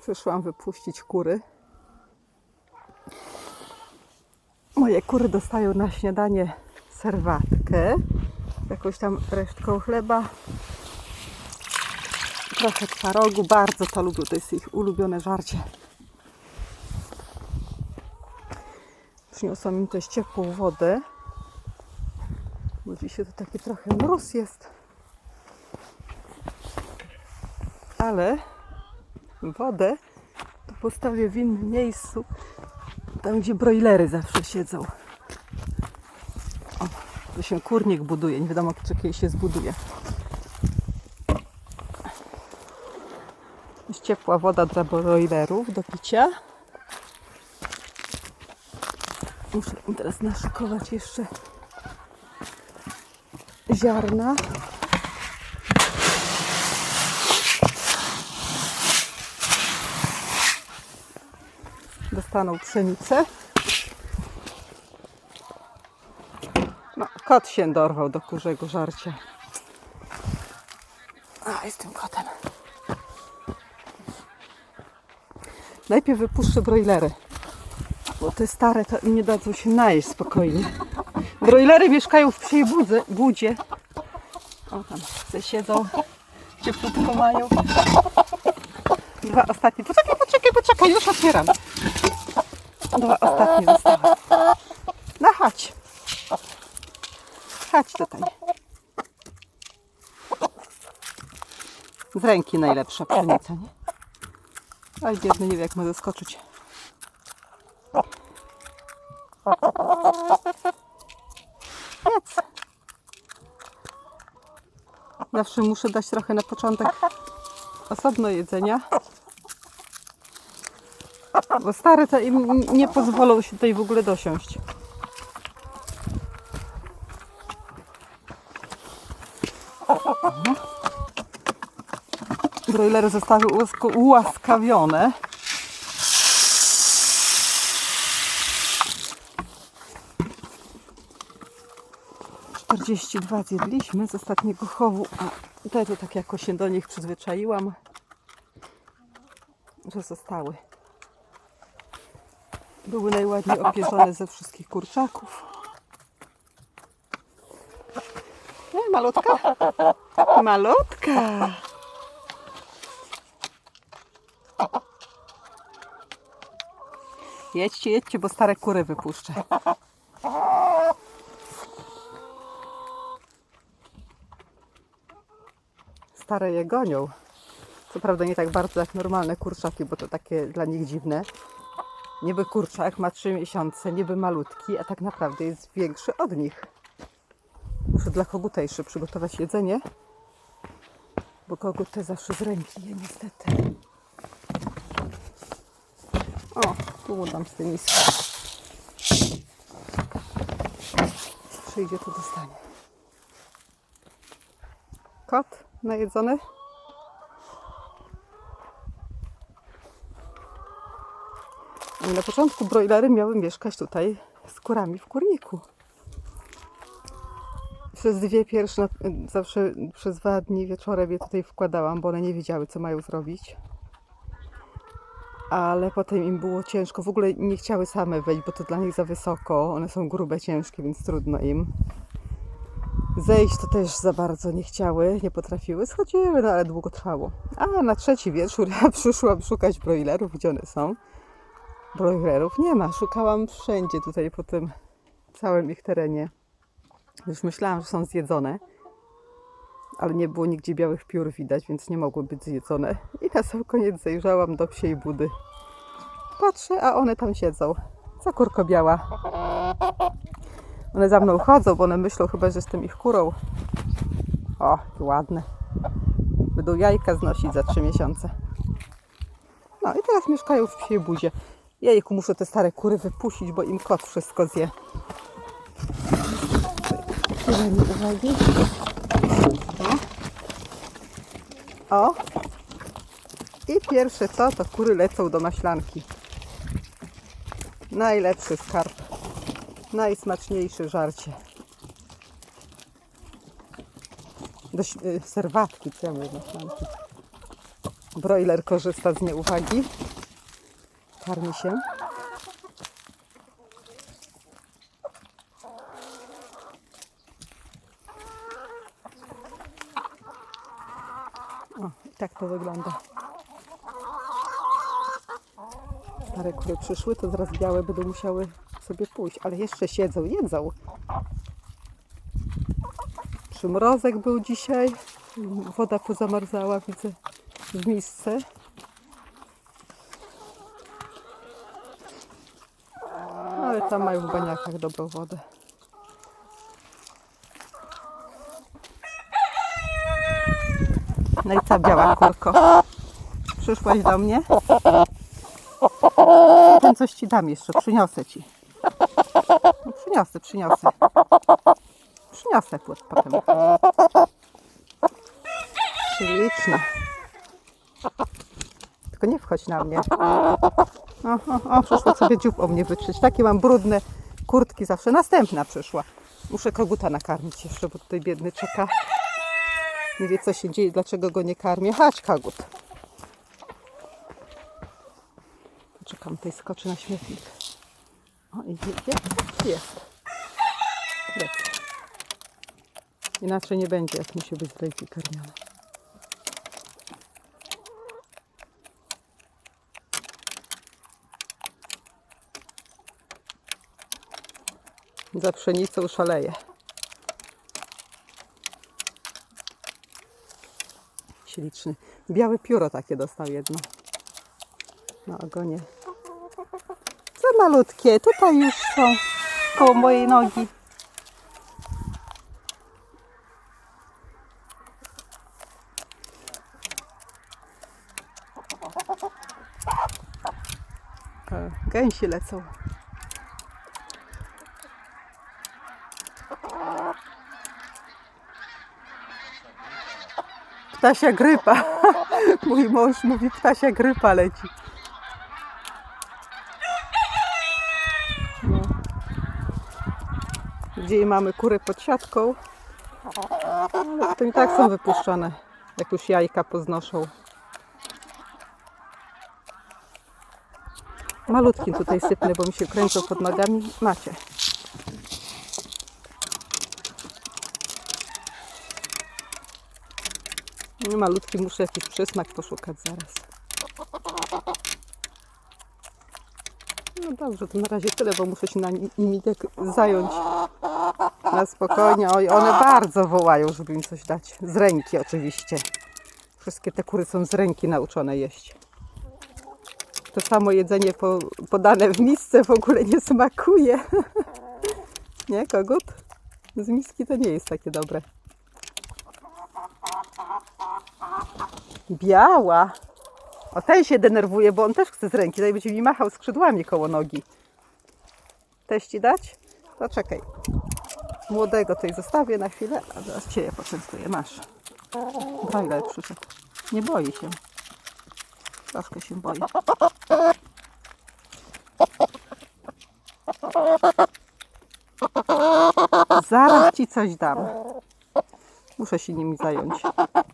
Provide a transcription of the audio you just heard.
Przyszłam wypuścić kury. Moje kury dostają na śniadanie serwatkę jakąś tam resztką chleba. Trochę twarogu, bardzo to lubią, to jest ich ulubione żarcie. Przyniosłam im też ciepłą wodę. Bo dzisiaj to taki trochę mróz jest. Ale wodę to postawię w innym miejscu, tam gdzie brojlery zawsze siedzą. O, tu się kurnik buduje, nie wiadomo czy kiedyś się zbuduje. Jest ciepła woda dla brojlerów do picia. Muszę teraz naszykować jeszcze ziarna. Dostaną pszenicę. No, kot się dorwał do kurzego żarcia. A, jestem kotem. Najpierw wypuszczę brojlery, bo te stare to nie dadzą się najeść spokojnie. Brojlery mieszkają w psiej budze, budzie. O, tam se siedzą, cieplutko mają. Dwa ostatnie. Poczekaj, poczekaj, poczekaj, już otwieram. Dwa ostatnie zostały. No chodź. Chodź tutaj. Z ręki najlepsza pszenica, nie? Oj, biedny, nie wie jak ma zaskoczyć. Jedz. Zawsze muszę dać trochę na początek osobno jedzenia. Bo stare to im nie pozwolą się tutaj w ogóle dosiąść. Broilery zostały ułaskawione. Dwa zjedliśmy z ostatniego chowu, a te to tak jakoś się do nich przyzwyczaiłam, że zostały. Były najładniej opierzone ze wszystkich kurczaków. Nie, malutka. Malutka. Jedźcie, jedźcie, bo stare kury wypuszczę. Stare je gonią. Co prawda nie tak bardzo jak normalne kurczaki, bo to takie dla nich dziwne. Niby kurczak ma 3 miesiące, niby malutki, a tak naprawdę jest większy od nich. Muszę dla kogutejszy przygotować jedzenie, bo kogut te zawsze z ręki je niestety. O, tu mu dam z tej miski. Przyjdzie, to dostanie. Kot najedzony? Na początku brojlery miały mieszkać tutaj z kurami w kurniku. Przez dwie pierwsze, zawsze przez dwa dni wieczorem je tutaj wkładałam, bo one nie wiedziały, co mają zrobić. Ale potem im było ciężko. W ogóle nie chciały same wejść, bo to dla nich za wysoko. One są grube, ciężkie, więc trudno im. Zejść to też za bardzo nie chciały, nie potrafiły. Schodziły, no ale długo trwało. A na trzeci wieczór ja przyszłam szukać broilerów, gdzie one są. Broilerów nie ma. Szukałam wszędzie tutaj po tym całym ich terenie. Już myślałam, że są zjedzone, ale nie było nigdzie białych piór widać, więc nie mogły być zjedzone. I na sam koniec zajrzałam do psiej budy. Patrzę, a one tam siedzą. Za kurko biała. One za mną chodzą, bo one myślą chyba, że jestem ich kurą. O, ładne. Będą jajka znosić za trzy miesiące. No i teraz mieszkają w psiej budzie. Jejku, muszę te stare kury wypuścić, bo im kot wszystko zje. Uwagi. O. I pierwsze co, to kury lecą do maślanki. Najlepszy skarb. Najsmaczniejsze żarcie. Do y, serwatki, mówię, maślanki. Broiler korzysta z nieuwagi. Karmi się. O, tak to wygląda. Stare kury przyszły, to zaraz białe będą musiały sobie pójść, ale jeszcze siedzą, jedzą. Przymrozek był dzisiaj. Woda pozamarzała, widzę w misce. Ale tam mają w baniakach dobrą wodę. No i co, biała kurko? Przyszłaś do mnie? Potem coś ci dam jeszcze, przyniosę ci. No, przyniosę, przyniosę. Przyniosę płot potem. Śliczna. Tylko nie wchodź na mnie. O, o, o, przyszła sobie dziób o mnie wytrzeć. Takie mam brudne kurtki zawsze. Następna przyszła. Muszę koguta nakarmić jeszcze, bo tutaj biedny czeka. Nie wie co się dzieje, dlaczego go nie karmię. Chodź kogut. Czekam, tutaj skoczy na śmietnik. O, idzie, idzie. Jest. Jest. Inaczej nie będzie, jak musi być z ręki Za pszenicą szaleje. Śliczny. Białe pióro takie dostał jedno. Na ogonie. Za malutkie. Tutaj już są. Koło mojej nogi. E, Gęsi lecą. Ptasia grypa. Mój mąż mówi ptasia grypa leci. No. Gdzie mamy kury pod siatką. To i tak są wypuszczone, jak już jajka poznoszą. Malutkim tutaj sypnę, bo mi się kręcą pod nogami. Macie. Malutki muszę jakiś przysmak poszukać zaraz. No dobrze, to na razie tyle, bo muszę się na ni- nimi tak zająć na spokojnie. Oj, one bardzo wołają, żeby im coś dać. Z ręki oczywiście. Wszystkie te kury są z ręki nauczone jeść. To samo jedzenie po, podane w misce w ogóle nie smakuje. nie, kogut? Z miski to nie jest takie dobre. Biała. O ten się denerwuje, bo on też chce z ręki. Tutaj będzie mi machał skrzydłami koło nogi. Też ci dać? To czekaj. Młodego tutaj zostawię na chwilę, a zaraz cię je poczęstuję. Masz. Broiler przyszedł. Nie boi się. Troszkę się boi. Zaraz ci coś dam. Muszę się nimi zająć.